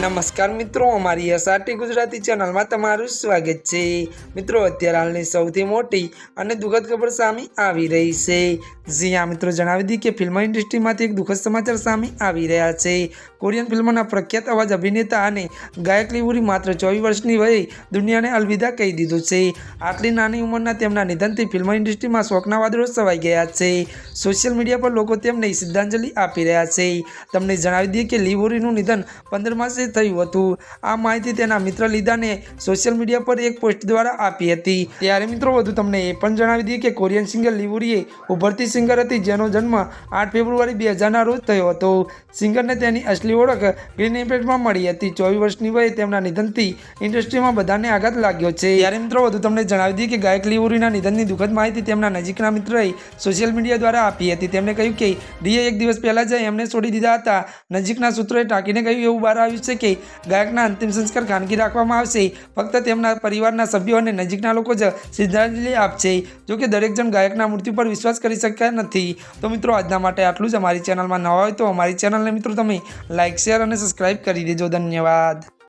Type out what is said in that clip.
નમસ્કાર મિત્રો, અમારી એસઆરટી ગુજરાતી ચેનલમાં તમારું સ્વાગત છે. મિત્રો, અત્યારે હાલની સૌથી મોટી અને દુઃખદ ખબર સામે આવી રહી છે. જી આ મિત્રો, જણાવી દઈએ કે ફિલ્મ ઇન્ડસ્ટ્રીમાંથી એક દુઃખદ સમાચાર સામે આવી રહ્યા છે. કોરિયન ફિલ્મના પ્રખ્યાત અવાજ અભિનેતા અને ગાયક લીવુરી માત્ર ચોવીસ વર્ષની વયે દુનિયાને અલવિદા કહી દીધું છે. આટલી નાની ઉંમરના તેમના નિધનથી ફિલ્મ ઇન્ડસ્ટ્રીમાં શોકના વાદળો સવાઈ ગયા છે. સોશિયલ મીડિયા પર લોકો તેમને શ્રદ્ધાંજલિ આપી રહ્યા છે. તમને જણાવી દઈએ કે લીવુરીનું નિધન પંદર માસે થયું હતું. આ માહિતી તેના મિત્ર લીધાને સોશિયલ મીડિયા પર એક પોસ્ટ દ્વારા આપી હતી. ત્યારે મિત્રો, વધુ તમને એ પણ જણાવી દઈએ કે કોરિયન સિંગર લીવુરીએ ઉભરતી સિંગર હતી જેનો જન્મ આઠ ફેબ્રુઆરી બે હજારના રોજ થયો હતો. સિંગરને તેની અસલી ઓળખ ગ્રીન ઇમ્પેક્ટમાં મળી હતી. ચોવીસ વર્ષની વયે તેમના નિધનથી ઇન્ડસ્ટ્રીમાં બધાને આઘાત લાગ્યો છે. ત્યારે મિત્રો, વધુ તમને જણાવી દઈએ કે ગાયક લીવુરીના નિધનની દુઃખદ માહિતી તેમના નજીકના મિત્રએ સોશિયલ મીડિયા દ્વારા આપી હતી. તેમણે કહ્યું કે, ડીએ એક દિવસ પહેલાં જ એમને છોડી દીધા હતા. નજીકના સૂત્રોએ ટાંકીને કહ્યું, એવું બહાર આવ્યું છે કે ગાયકના અંતિમ સંસ્કાર ખાનગી રાખવામાં આવશે. ફક્ત તેમના પરિવારના સભ્યો અને નજીકના લોકો જ શ્રદ્ધાંજલિ આપશે. જો કે દરેક જણ ગાયકના મૃત્યુ પર વિશ્વાસ કરી શક્યા નથી. તો મિત્રો, આજના માટે આટલું જ. અમારી ચેનલમાં નવા હોય તો અમારી ચેનલને મિત્રો તમે લાઇક શેર અને સબસ્ક્રાઇબ કરી દેજો. ધન્યવાદ.